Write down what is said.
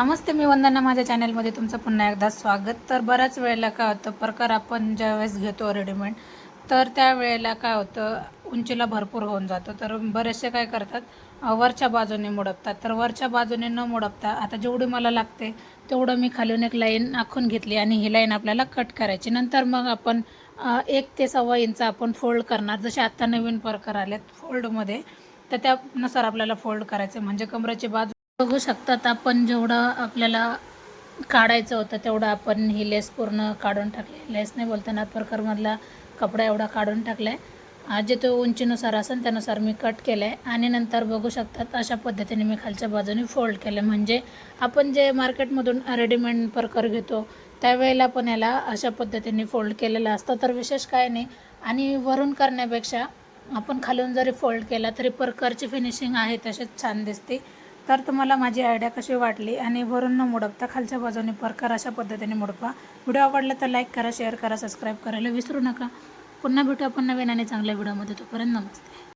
नमस्ते मी वंदना माझ्या चॅनलमध्ये तुमचं पुन्हा एकदा स्वागत. तर बऱ्याच वेळेला काय होतं प्रकार आपण ज्यावेळेस घेतो रेडीमेड तर त्यावेळेला काय होतं उंचीला भरपूर होऊन जातो. तर बरेचसे काय करतात वरच्या बाजूने मुडपतात. तर वरच्या बाजूने न मुडपता आता जेवढी मला लागते तेवढं मी खालून एक लाईन आखून घेतली आणि ही लाईन आपल्याला कट करायची. नंतर मग आपण एक ते सव्वा इंच आपण फोल्ड करणार. जसे आत्ता नवीन प्रकार आलेत फोल्डमध्ये तर त्यानुसार आपल्याला फोल्ड करायचं म्हणजे कमरेची बाजू बघू शकतात आपण जेवढं आपल्याला काढायचं होतं तेवढं आपण ही लेस पूर्ण काढून टाकली. लेस नाही बोलताना प्रकारमधला कपडा एवढा काढून टाकला आहे जे तो उंचीनुसार असेल त्यानुसार मी कट केलं आहे आणि नंतर बघू शकतात अशा पद्धतीने मी खालच्या बाजूने फोल्ड केलं म्हणजे आपण जे मार्केटमधून रेडीमेड प्रकार घेतो त्यावेळेला पण याला अशा पद्धतीने फोल्ड केलेलं असतं. तर विशेष काय नाही. आणि वरून करण्यापेक्षा आपण खालून जरी फोल्ड केला तरी परकरची फिनिशिंग आहे तसेच छान दिसते. तर तुम्हाला माझी आयडिया कशी वाटली आणि वरून न मुडपता खालच्या बाजूने परकर अशा पद्धतीने मुडपा. व्हिडिओ आवडला तर लाईक करा शेअर करा सबस्क्राईब करायला विसरू नका. पुन्हा भेटू आपण नवीन आणि चांगल्या व्हिडिओमध्ये. तोपर्यंत नमस्ते.